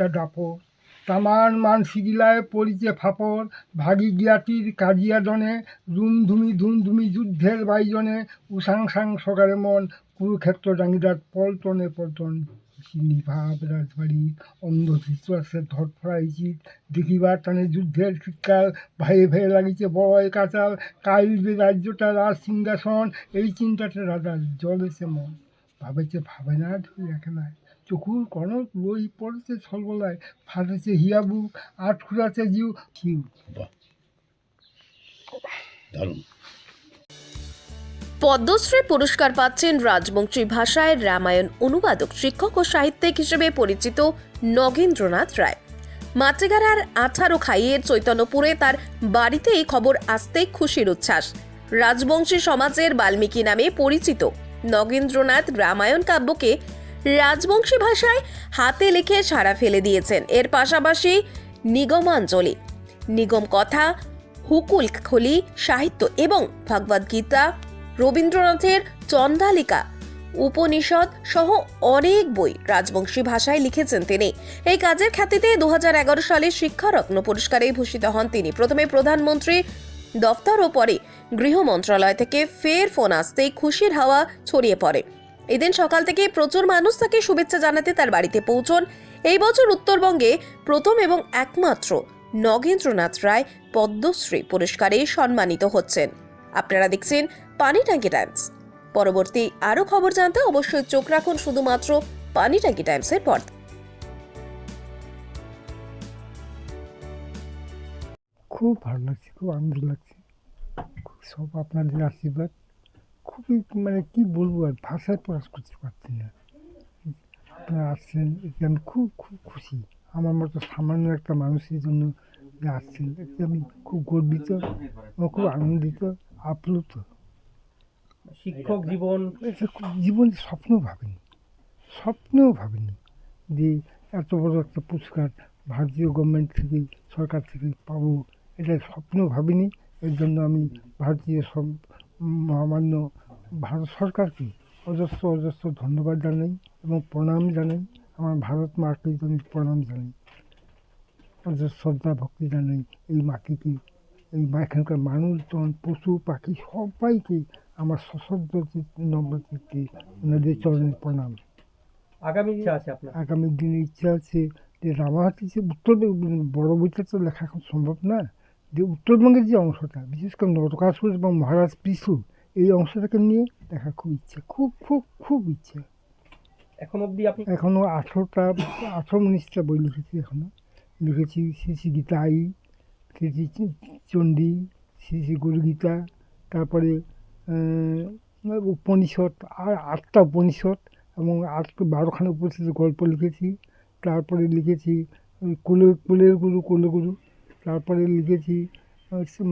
একটা দাপর তামান মানসিগিলায় পড়িছে ফাপড়, ভাগি গিয়াটির কাজিয়া কাজিয়াজনে ধুমধুমি ধুমধুমি যুদ্ধের বাইজনে উসাং সাং সকালে মন, কুরুক্ষেত্র ডাঙ্গিদার পল্টনে পল্টন। নিভাব রাজবাড়ি, অন্ধ বিশ্বাসের ধরফড়াইছি দেখিবার টানে যুদ্ধের শীতকাল ভাইয়ে ভাইয়ে লাগিছে বড় কাচাল কাইলবে রাজ্যটা রাজ সিংহাসন, এই চিন্তাটা রাজার জলেছে মন। ভাবেছে ভাবে না ঢুই একলায় চকুর কনক লই পড়েছে ছলবলায় ফাটেছে হিয়া বুক আট খুঁড়াছে জিউ দারুণ। পদ্মশ্রী পুরস্কার পাচ্ছেন রাজবংশী ভাষায় রামায়ণ অনুবাদক শিক্ষক ও সাহিত্যিক হিসেবে পরিচিত নগেন্দ্রনাথ রায়। মাতৃগাড়ার আঠারো খাইয়ের চৈতন্যপুরে তার বাড়িতে এই খবর আসতেই খুশির উচ্ছ্বাস। রাজবংশী সমাজের বাল্মীকি নামে পরিচিত নগেন্দ্রনাথ রামায়ণ কাব্যকে রাজবংশী ভাষায় হাতে লিখে সাড়া ফেলে দিয়েছেন। এর পাশাপাশি নিগমাঞ্জলি নিগম কথা হুকুল খলি সাহিত্য এবং ভগবদ গীতা রবীন্দ্রনাথের চন্দালিকা উপনিষদ সহ অনেক বই রাজবংশী ভাষায় লিখেছেন তিনি। এই কাজের খ্যাতিতে দু হাজার এগারো সালে শিক্ষারত্ন পুরস্কারে ভূষিত হন তিনি। প্রথমে প্রধানমন্ত্রী দফতর ও পরে গৃহ মন্ত্রণালয় থেকে ফের ফোন আসতেই খুশির হাওয়া ছড়িয়ে পড়ে। এদিন সকাল থেকে প্রচুর মানুষ তাকে শুভেচ্ছা জানাতে তার বাড়িতে পৌঁছন। এই বছর উত্তরবঙ্গে প্রথম এবং একমাত্র নগেন্দ্রনাথ রায় পদ্মশ্রী পুরস্কারে সম্মানিত হচ্ছেন। আপনারা দেখছেন পানি ট্যাঙ্কি টাইমস। পরবর্তী আরও খবর জানতে অবশ্যই চোখ রাখুন শুধুমাত্র পানি ট্যাঙ্কি টাইমসের পর্দা। খুব ভালো লাগছে, খুব আনন্দ লাগছে। সব আপনাদের আশীর্বাদ। খুবই মানে কি বলব আর ভাষায় প্রকাশ করতে পারছি না। আপনারা আসছেন এতে আমি খুব খুব খুশি। আমার মতো সামান্য একটা মানুষের জন্য যে আসছেন এতে আমি খুব গর্বিত এবং খুব আনন্দিত আপ্লুত। শিক্ষক জীবন এটা খুব জীবনে স্বপ্ন ভাবিনি স্বপ্নেও ভাবিনি যে এত বড় একটা পুরস্কার ভারতীয় গভর্নমেন্ট থেকে সরকার থেকে পাবো এটা স্বপ্নেও ভাবিনি। এর জন্য আমি ভারতীয় সব মহামান্য ভারত সরকারকে অজস্র অজস্র ধন্যবাদ জানাই এবং প্রণাম জানাই আমার ভারত মাকে আমি প্রণাম জানাই অজস্র শ্রদ্ধা ভক্তি জানাই এই মাটিকে এই এখানকার মানুষজন পশু পাখি সবাইকে আমার সশব্দ নম্রচিত্তে ওনাদের চরণের প্রণাম। আগামী ইচ্ছা আছে আপনার? আগামী দিনে ইচ্ছা আছে যে রামাহাটি যে উত্তর বড় বইটা তো লেখা এখন সম্ভব না যে উত্তরবঙ্গের যে অংশটা বিশেষ করে নরকাসুর এবং মহারাজ পিসু এই অংশটাকে নিয়ে দেখা খুব ইচ্ছে খুব খুব খুব ইচ্ছে। এখন অবধি আপনি এখনও আঠেরোটা আঠেরো উনিশটা বই লিখেছি এখনও লিখেছি শ্রী শ্রী গীতাই শ্রী শ্রী চণ্ডী শ্রী শ্রী গুরুগীতা তারপরে উপনিষদ আর আটটা উপনিষদ এবং আট বারোখানা উপনিষদের গল্প লিখেছি। তারপরে লিখেছি ওই কুলে কুলের গুরু কুলগুরু। তারপরে লিখেছি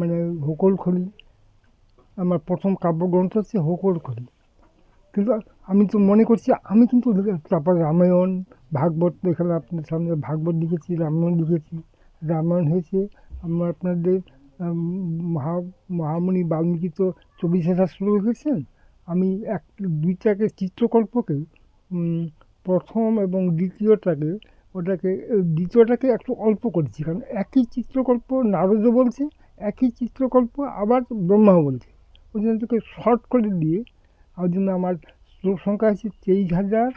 মানে হোকল খলি আমার প্রথম কাব্যগ্রন্থ হচ্ছে হোকল খলি কিন্তু আমি তো মনে করছি, আমি কিন্তু তারপর রামায়ণ, ভাগবত, এখানে আপনার সামনে ভাগবত লিখেছি, রামায়ণ লিখেছি। রামায়ণ হয়েছে আমার আপনাদের মহা, মহামণি বাল্মীকি তো চব্বিশে শুরু লিখেছেন। আমি এক দুইটাকে চিত্রকল্পকে প্রথম এবং দ্বিতীয়টাকে, ওটাকে, দ্বিতীয়টাকে একটু অল্প করেছি। কারণ একই চিত্রকল্প নারদ বলছে, একই চিত্রকল্প আবার ব্রহ্মাও বলছে। ওই জন্য তোকে শর্ট করে দিয়ে ওই জন্য আমার শ্লোক সংখ্যা আছে তেইশ হাজার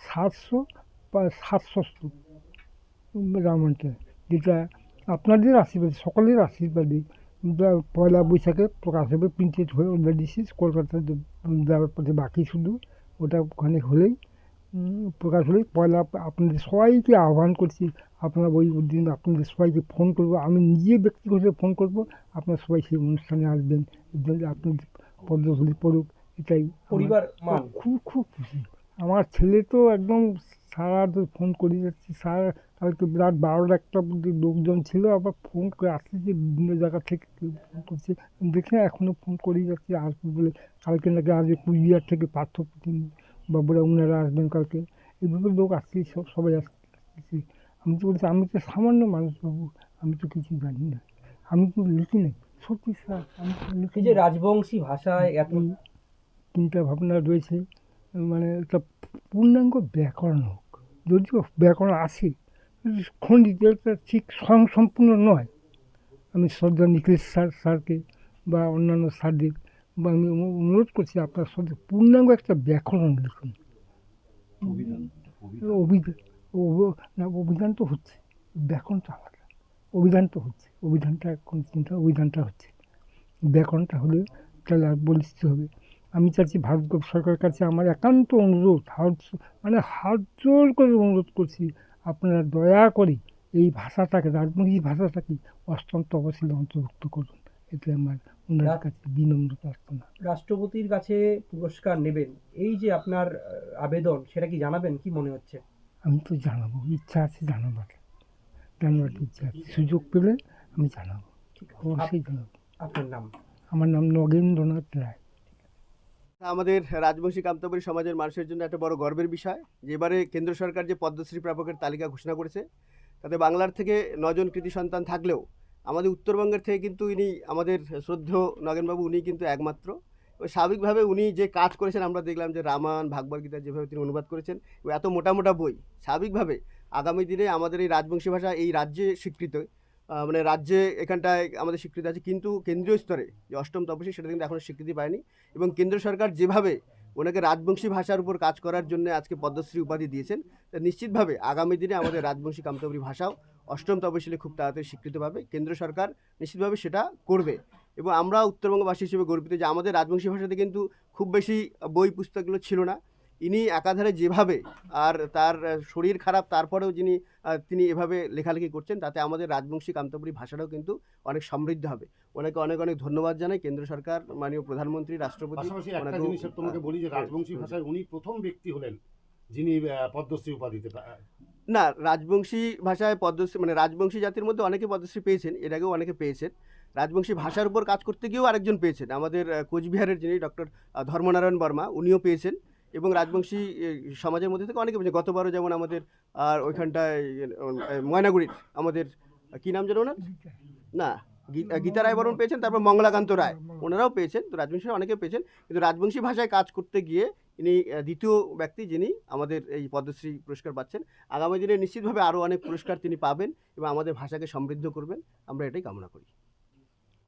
সাতশো বা শ্লোক রামায়ণটা যেটা আপনাদের আশীর্বাদ, সকলের আশীর্বাদে পয়লা বৈশাখে প্রকাশ হবে প্রিন্টেড হয়ে অলরেডি ডিসিস কলকাতাতে দেওয়ার পথে বাকি শুধু ওটা ওখানে হলেই প্রকাশ হলেই পয়লা আপনাদের সবাইকে আহ্বান করছি আপনারা ওই দিন আপনাদের সবাইকে ফোন করব আমি নিজে ব্যক্তিগত ফোন করব আপনারা সবাই সেই অনুষ্ঠানে আসবেন আপনাদের পদ্মফুলি পড়ুক এটাই পরিবার খুব খুব খুশি। আমার ছেলে তো একদম সারা রাত ফোন করে যাচ্ছে সারা কালকে বিরাট বারোটা একটা লোকজন ছিল আবার ফোন করে আসতেছে বিভিন্ন জায়গা থেকে ফোন করছে দেখে এখনও ফোন করেই যাচ্ছে আসবে বলে কালকে নাকি আসবে কুচবিহার থেকে পার্থ বাবুরা ওনারা আসবেন কালকে এইভাবে লোক আসছে সব সবাই আসছে। আমি তো বলছি আমি তো সামান্য মানুষ বাবু আমি তো কিছু জানি না। আমি তো লিখি নাই সত্যি স্যার আমি লিখি এই যে রাজবংশী ভাষায় এত চিন্তা ভাবনা রয়েছে মানে একটা পূর্ণাঙ্গ ব্যাকরণ হোক। যদিও ব্যাকরণ আছে খণ্ডিত এটা ঠিক স্বয়ং সম্পূর্ণ নয়। আমি শ্রদ্ধা নিখিলেশ স্যার স্যারকে বা অন্যান্য স্যারদের আমি অনুরোধ করছি আপনার সাথে পূর্ণাঙ্গ একটা ব্যাকরণ লিখুন। অভিধান না অভিধান তো হচ্ছে ব্যাকরণটা আলাদা। অভিধান তো হচ্ছে অভিধানটা কোন চিন্তা অভিধানটা হচ্ছে। ব্যাকরণটা হলে তাহলে আর বলিষ্ঠ হবে। আমি চাচ্ছি ভারত সরকারের কাছে আমার একান্ত অনুরোধ হাত মানে হাত জোর করে অনুরোধ করছি আপনারা দয়া করে এই ভাষাটাকে রাজমুখী ভাষাটাকে অষ্টম তপশিলে অন্তর্ভুক্ত করুন। এটা আমার রাষ্ট্রপতির কাছে পুরস্কার নেবেন এই যে আপনার আবেদন সেটা কি জানাবেন? কি মনে হচ্ছে? আমি তো জানাব ইচ্ছা আছে জানাবার। জানাবার ইচ্ছা আছে? সুযোগ পেলে আমি জানাব। অবশ্যই জানাব। আপনার নাম? আমার নাম নগেন্দ্রনাথ রায়। আমাদের রাজবংশী কামতাপুরী সমাজের মানুষের জন্য একটা বড় গর্বের বিষয়। যে এবারে কেন্দ্র সরকার যে পদ্মশ্রী প্রাপকের তালিকা ঘোষণা করেছে তাতে বাংলার থেকে নজন কৃতি সন্তান থাকলেও আমাদের উত্তরবঙ্গের থেকে কিন্তু ইনি আমাদের শ্রদ্ধেয় নগেনবাবু, উনি কিন্তু একমাত্র। স্বাভাবিকভাবে উনি যে কাজ করেছেন, আমরা দেখলাম যে রামায়ণ, ভাগবত গীতা যেভাবে তিনি অনুবাদ করেছেন এত মোটা মোটা বই। স্বাভাবিকভাবে আগামী দিনে আমাদের এই রাজবংশী ভাষা এই রাজ্যে স্বীকৃত মানে রাজ্যে এখানটায় আমাদের স্বীকৃতি আছে, কিন্তু কেন্দ্রীয় স্তরে যে অষ্টম তপশী সেটা কিন্তু এখনও স্বীকৃতি পায়নি এবং কেন্দ্র সরকার যেভাবে ওনাকে রাজবংশী ভাষার উপর কাজ করার জন্য আজকে পদ্মশ্রী উপাধি দিয়েছেন, তা নিশ্চিতভাবে আগামী দিনে আমাদের রাজবংশী কামতাবরী ভাষাও অষ্টম তপশিলে খুব তাড়াতাড়ি স্বীকৃতি পাবে। কেন্দ্র সরকার নিশ্চিতভাবে সেটা করবে। এবং আমরা উত্তরবঙ্গবাসী হিসেবে গর্বিত যে আমাদের রাজবংশী ভাষাতে কিন্তু খুব বেশি বই পুস্তকগুলো ছিল না। ইনি একাধারে যেভাবে আর তার শরীর খারাপ তারপরেও যিনি তিনি এভাবে লেখালেখি করছেন তাতে আমাদের রাজবংশী কামতাপুরী ভাষাটাও কিন্তু অনেক সমৃদ্ধ হবে। ওনাকে অনেক অনেক ধন্যবাদ জানাই। কেন্দ্র সরকার মাননীয় প্রধানমন্ত্রী রাষ্ট্রপতি তোমাকে বলি যে হ্যাঁ, রাজবংশী ভাষায় উনি প্রথম ব্যক্তি হলেন। যিনি পদ্মশ্রী উপাধিতে না, রাজবংশী ভাষায় পদ্মশ্রী মানে রাজবংশী জাতির মধ্যে অনেকে পদ্মশ্রী পেয়েছেন, এর আগেও অনেকে পেয়েছেন। রাজবংশী ভাষার উপর কাজ করতে গিয়েও আরেকজন পেয়েছেন, আমাদের কোচবিহারের যিনি ডক্টর ধর্মনারায়ণ বর্মা, উনিও পেয়েছেন। এবং রাজবংশী সমাজের মধ্যে থেকে অনেকে পেয়েছেন। গতবারও যেমন আমাদের, আর ওইখানটায় ময়নাগুড়ির আমাদের, কী নাম যেন ওনার? না গীতা রায় বরণ পেয়েছেন, তারপর মঙ্গলাকান্ত রায়, ওনারাও পেয়েছেন, তো রাজবংশী অনেকে পেয়েছেন। কিন্তু রাজবংশী ভাষায় কাজ করতে গিয়ে ইনি দ্বিতীয় ব্যক্তি যিনি আমাদের এই পদ্মশ্রী পুরস্কার পাচ্ছেন। আগামী দিনে নিশ্চিতভাবে আরও অনেক পুরস্কার তিনি পাবেন এবং আমাদের ভাষাকে সমৃদ্ধ করবেন। আমরা এটাই কামনা করি।